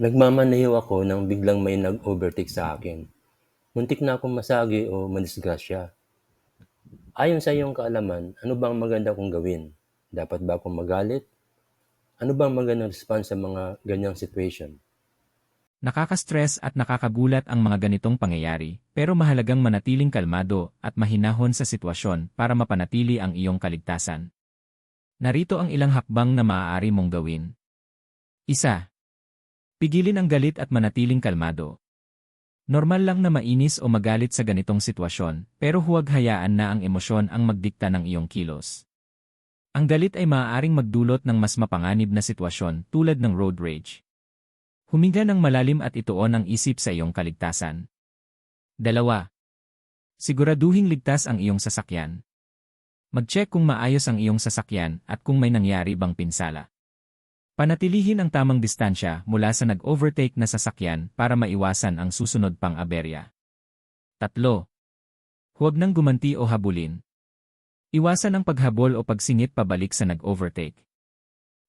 Nagmamaneho ako nang biglang may nag-overtake sa akin. Muntik na akong masagi o madisgrasya. Ayon sa iyong kaalaman, ano bang maganda kong gawin? Dapat ba akong magalit? Ano bang magandang response sa mga ganyang situation? Nakaka-stress at nakakagulat ang mga ganitong pangyayari, pero mahalagang manatiling kalmado at mahinahon sa sitwasyon para mapanatili ang iyong kaligtasan. Narito ang ilang hakbang na maaari mong gawin. Isa. Pigilin ang galit at manatiling kalmado. Normal lang na mainis o magalit sa ganitong sitwasyon, pero huwag hayaan na ang emosyon ang magdikta ng iyong kilos. Ang galit ay maaaring magdulot ng mas mapanganib na sitwasyon tulad ng road rage. Huminga ng malalim at ituon ang isip sa iyong kaligtasan. Dalawa. Siguraduhing ligtas ang iyong sasakyan. Mag-check kung maayos ang iyong sasakyan at kung may nangyari bang pinsala. Panatilihin ang tamang distansya mula sa nag-overtake na sasakyan para maiwasan ang susunod pang aberya. Tatlo. Huwag nang gumanti o habulin. Iwasan ang paghabol o pagsingit pabalik sa nag-overtake.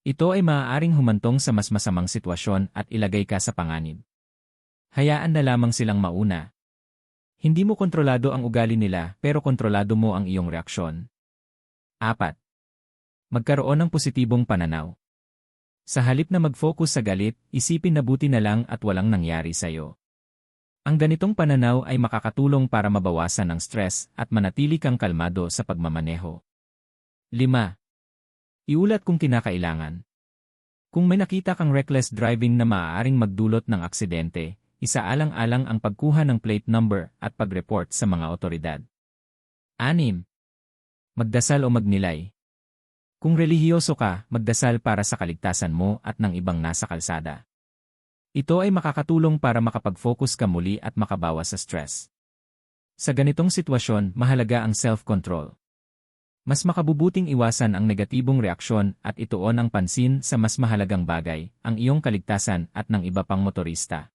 Ito ay maaaring humantong sa mas masamang sitwasyon at ilagay ka sa panganib. Hayaan na lamang silang mauna. Hindi mo kontrolado ang ugali nila pero kontrolado mo ang iyong reaksyon. 4. Magkaroon ng positibong pananaw. Sa halip na mag-focus sa galit, isipin na buti na lang at walang nangyari sa iyo. Ang ganitong pananaw ay makakatulong para mabawasan ang stress at manatili kang kalmado sa pagmamaneho. 5. Iulat kung kinakailangan. Kung may nakita kang reckless driving na maaaring magdulot ng aksidente, isaalang-alang ang pagkuha ng plate number at pag-report sa mga otoridad. 6. Magdasal o magnilay. Kung relihiyoso ka, magdasal para sa kaligtasan mo at ng ibang nasa kalsada. Ito ay makakatulong para makapag-focus ka muli at makabawas sa stress. Sa ganitong sitwasyon, mahalaga ang self-control. Mas makabubuting iwasan ang negatibong reaksyon at ituon ang pansin sa mas mahalagang bagay, ang iyong kaligtasan at ng iba pang motorista.